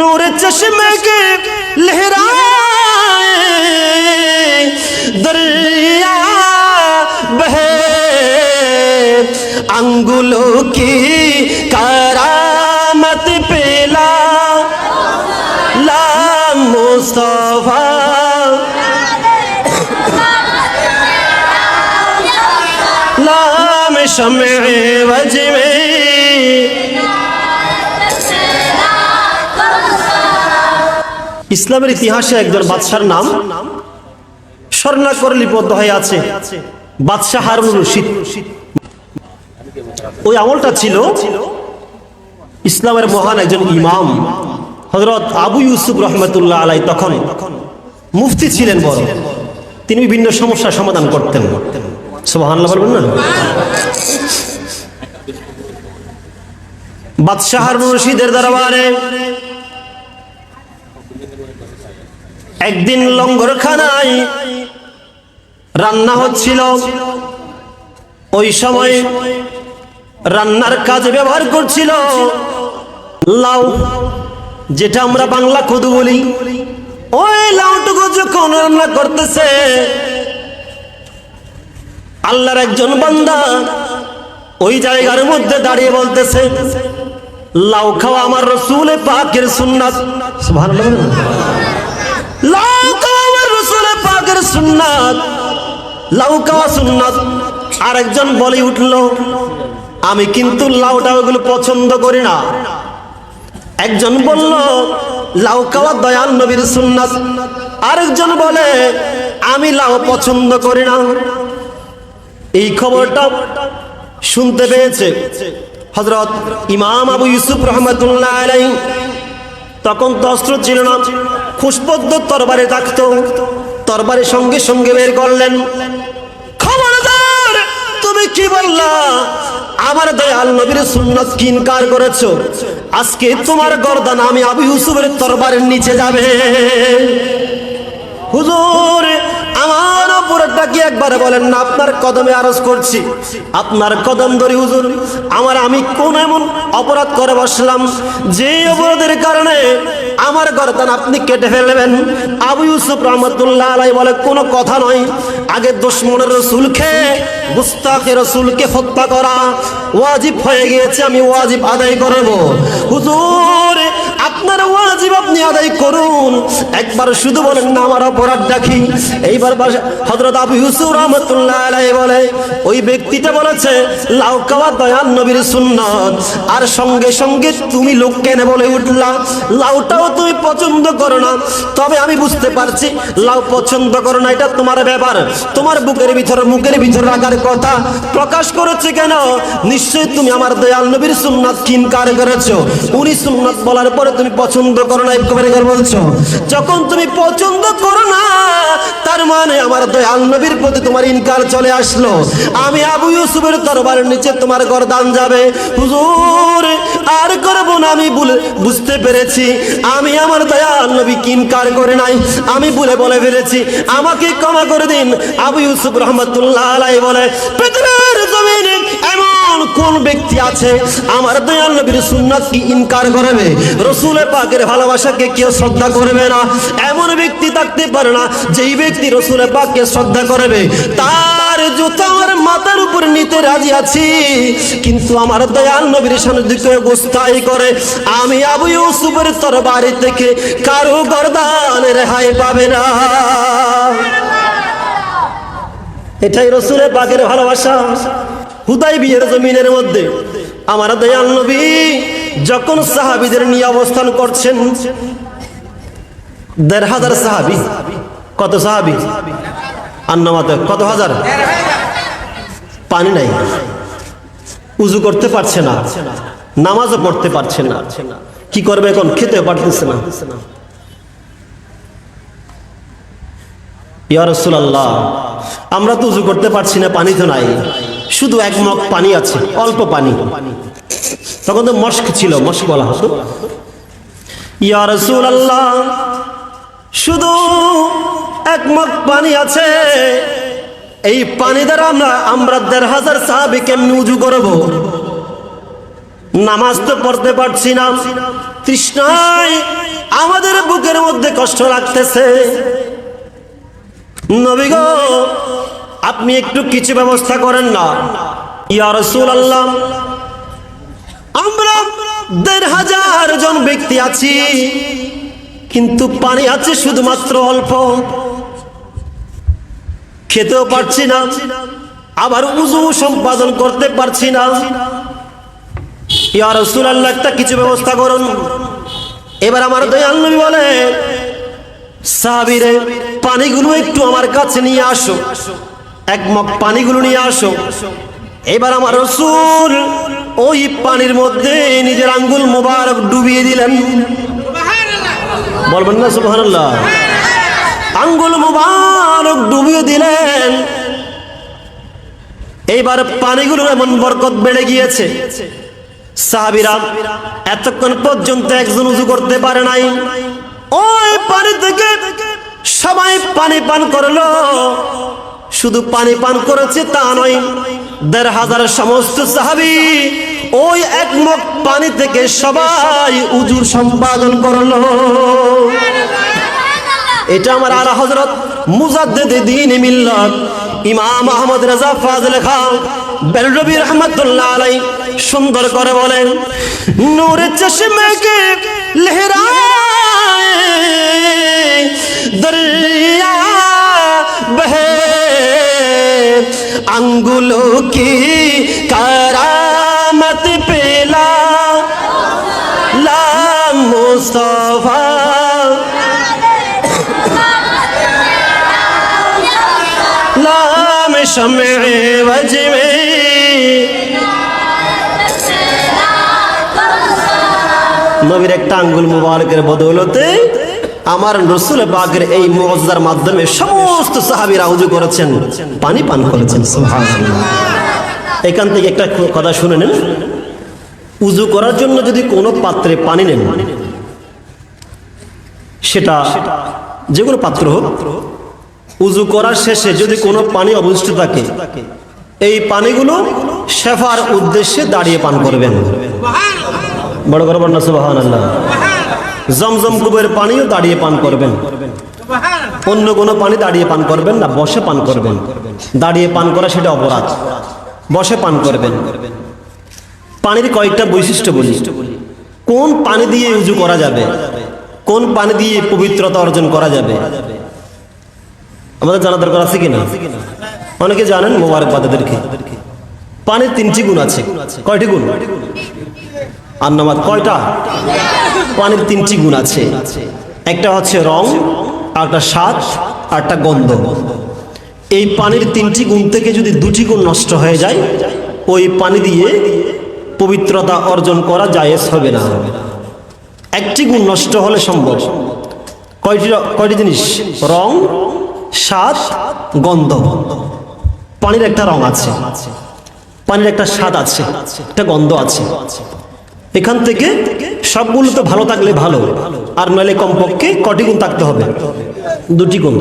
नूर चश्मे के लहराए दरिया बहे अंगुलों की करामत पेला ला मुस्तफा लाम शमे वज में ইসলামের ইতিহাসে একজন বাদশার নাম স্বর্ণাকর লিপিবদ্ধ হয়ে আছে বাদশাহ হারুন রশিদ। ওই আমলটা ছিল ইসলামের মহান একজন ইমাম হজরত আবু ইউসুফ রহমতুল্লাহ আলাই তখন মুফতি ছিলেন বড়। তিনি বিভিন্ন সমস্যার সমাধান করতেন। সোহান্লা বলবেন না? বাদশাহ রশিদের দরবারে একদিন লঙ্গরখানায় রান্না হচ্ছিল। ওই সময় রান্নার কাজে ব্যবহার করছিল। লাউ, যেটা আমরা বাংলা কদু বলি। ওই লাউটুকু যখন রান্না করতেছে, আল্লাহর একজন বান্দা ওই জায়গার মধ্যে দাঁড়িয়ে বলতেছে, লাউ খাওয়া আমার রসুলে পাকের সুন্নাত। সুবহানাল্লাহ আরেকজন বলে উঠল, আমি কিন্তু লাউটা ওগুলো পছন্দ করি না। একজন বলল লাউ খাওয়া দয়াল নবীর সুন্নাত। আরেকজন বলে, আমি লাউ পছন্দ করি না। এই খবরটা শুনতে পেয়েছে হজরত ইমাম আবু ইউসুফ রহমতুল্লাহ আলাই তখন তো ছিল না। খুশবদ্ধ তরবারে থাকত। তরবারে সঙ্গে সঙ্গে বের করলেন। খবরদার, তুমি কি বললা? আমার দয়াল নবীর সুন্নত কিনকার করেছ? আজকে তোমার গর্দান আমি আবু ইউসুফের তরবারের নিচে যাবে। হুজুর আমার উপরটা কি একবার বলেন না, আপনার কদমে আরজ করছি। আপনার কদম ধরি হুজুর, আমার আমি কোন এমন অপরাধ করে বসলাম, যে অপরাধের কারণে আমার গর্দান আপনি কেটে ফেলবেন। আবু ইউসুফ রহমতুল্লাহ আলাই বলে, কোনো কথা নয়, আগে দুশ্মনের রসুলকে গুস্তাকে রসুলকে হত্যা করা ওয়াজিব হয়ে গিয়েছে, আমি ওয়াজিব আদায় করব। হুজুর আপনার ওয়াজিব আপনি আদায় করুন। একবার শুধু বলেন না, আমার অপরাধ ডাকি এইবার হজরত আবু ইউসুফ রহমতুল্লাহ আলাই বলে, ওই ব্যক্তিটা বলেছে, লাউ কাওয়া দয়াল নবীর সুন্নত। আর সঙ্গে সঙ্গে তুমি লোক কেন বলে উঠলা, লাউটাও তুমি পছন্দ করো না। তবে আমি বুঝতে পারছি, লাউ পছন্দ করো না, এটা তোমার ব্যাপার। তোমার বুকের ভিতর, মুখের ভিতর রাখার কথা প্রকাশ করেছে কেন? নিশ্চয়ই তুমি আমার দয়াল নবীর সুন্নাত কিনকার করেছ। উনি সুন্নাত বলার পরে তুমি পছন্দ করো না একবারে করে বলছো? যখন তুমি পছন্দ করো না, তার মানে আমার দয়াল নবীর প্রতি তোমার ইনকার চলে আসলো। আমি আবু ইউসুফের দরবারের নিচে তোমার গরদান যাবে। হুজুর, আর করব না, আমি ভুলে বুঝতে পেরেছি। আমি আমার দয়াল নবী কিনকার করে নাই? আমি ভুলে বলে ফেলেছি। আমাকে ক্ষমা করে দিন, আবু ইউসুফ রহমতুল্লাহ আলাই বলে, পৃথিবীর জমিনে এমন কোন ব্যক্তি আছে? আমার দয়াল নবীর সুন্নাত কি ইনকার করবে? রসুলের পাকের ভালোবাসাকে কেউ শ্রদ্ধা করবে না? এমন ব্যক্তি থাকতে পারে না, যেই ব্যক্তি রসুলের পাককে শ্রদ্ধা করবে। তার জুতো আমার মাথার উপর নিতে রাজি আছি, কিন্তু আমার দয়াল নবীর সান্নিধ্যে গোস্তাই করে। আমি আবু ইউসুফের তরবারি থেকে কারও গরদান রেহাই পাবে না। এটাই রসুলের পাকের ভালোবাসা। হুদাই বিয়ের জমিনের মধ্যে। আমার দয়াল নবী যখন সাহাবিদের নিয়ে অবস্থান করছেন, দেড় হাজার সাহাবি। কত সাহাবি? আন্নামাতে কত হাজার? পানি নাই। উজু করতে পারছে না। নামাজও পড়তে পারছে না। কি করবে এখন? খেতে পারতেছে না। আমরা তো উজু করতে পারছি না, পানি তো নাই। শুধু এক মগ পানি আছে, অল্প পানি। তখন তো মস্ক ছিল, মস্ক বলা হতো। ইয়া শুধু এক মগ পানি আছে। এই পানি দ্বারা আমরা আমরা দেড় হাজার সাহাবি কেমনি উজু করব। নামাজ তো পড়তে পারছি না। তৃষ্ণায় আমাদের বুকের মধ্যে কষ্ট লাগতেছে। নবী গো আপনি একটু কিছু ব্যবস্থা করেন না। ইয়া রাসূলুল্লাহ, আমরা দেড় হাজার জন ব্যক্তি আছি, কিন্তু পানি আছে শুধুমাত্র অল্প। খেতেও পারছি না, আবার উজু সম্পাদন করতে পারছি না। ইয়া রাসূলুল্লাহ, একটা কিছু ব্যবস্থা করুন। এবার আমার দয়াল নবী বলে সাহাবীরে পানিগুলো একটু আমার কাছে নিয়ে আসো। এক মগ পানিগুলো নিয়ে আসো। এবার আমার রসুল ওই পানির মধ্যে নিজের আঙ্গুল মোবারক ডুবিয়ে দিলেন। বলবেন না, সুবহানাল্লাহ। আঙ্গুল মোবারক ডুবিয়ে দিলেন। এইবার পানিগুলো এমন বরকত বেড়ে গিয়েছে। সাহাবিরা এতক্ষণ পর্যন্ত একজন উজু করতে পারে নাই। ওই পানি থেকে সবাই পানি পান করল। শুধু পানি পান করেছে তা নয়, দেড় হাজার সমস্ত সাহাবি ওই এক পানি থেকে সবাই উজুর সম্পাদন করল। এটা আমার আর হজরত মুজাদ্দেদে দিন মিলল ইমাম আহমদ রাজা ফাজল খান বেলরবি রহমতুল্লাহ আলাই সুন্দর করে বলেন নূরে চশমেকে লেহরায়, দরিয়া বহে अंगुलों की करामत पेला ला मुस्तफा लाम शमे वज में নবীর একটা আঙ্গুল মুবারকের বদৌলতে আমার রসুল বাগের এই মজার মাধ্যমে সমস্ত সাহাবীরা উজু করেছেন, পানি পান করেছেন এখান থেকে একটা কথা শুনে নেন। উজু করার জন্য যদি কোনো পাত্রে পানি নেন, সেটা যে কোনো পাত্র হোক, উজু করার শেষে যদি কোনো পানি অবশিষ্ট থাকে, এই পানিগুলো শেফার উদ্দেশ্যে দাঁড়িয়ে পান করবেন। বড় করবেন না সুবাহান আল্লাহ জমজম কুবের পানিও দাঁড়িয়ে পান করবেন। অন্য কোনো পানি দাঁড়িয়ে পান করবেন না, বসে পান করবেন। দাঁড়িয়ে পান করা সেটা অপরাধ। বসে পান করবেন। পানির কয়েকটা বৈশিষ্ট্য বলি। কোন পানি দিয়ে উজু করা যাবে? কোন পানি দিয়ে পবিত্রতা অর্জন করা যাবে? আমাদের জানা দরকার আছে কিনা? অনেকে জানেন মোবারক বাদাদেরকে পানির তিনটি গুণ আছে। কয়টি গুণ? আর নামাজ কয়টা? পানির তিনটি গুণ আছে। একটা হচ্ছে রং আর একটা স্বাদ আর একটা গন্ধ। এই পানির তিনটি গুণ থেকে যদি দুটি গুণ নষ্ট হয়ে যায়, ওই পানি দিয়ে পবিত্রতা অর্জন করা জায়েজ হবে না। একটি গুণ নষ্ট হলে সম্ভব। কয়টি কয়টি জিনিস? রং, স্বাদ, গন্ধ। পানির একটা রং আছে। পানির একটা স্বাদ আছে, একটা গন্ধ আছে। এখান থেকে সবগুলো তো ভালো থাকলে ভালো। আর নইলে কমপক্ষে কটি গুণ থাকতে হবে? দুটি গুণ।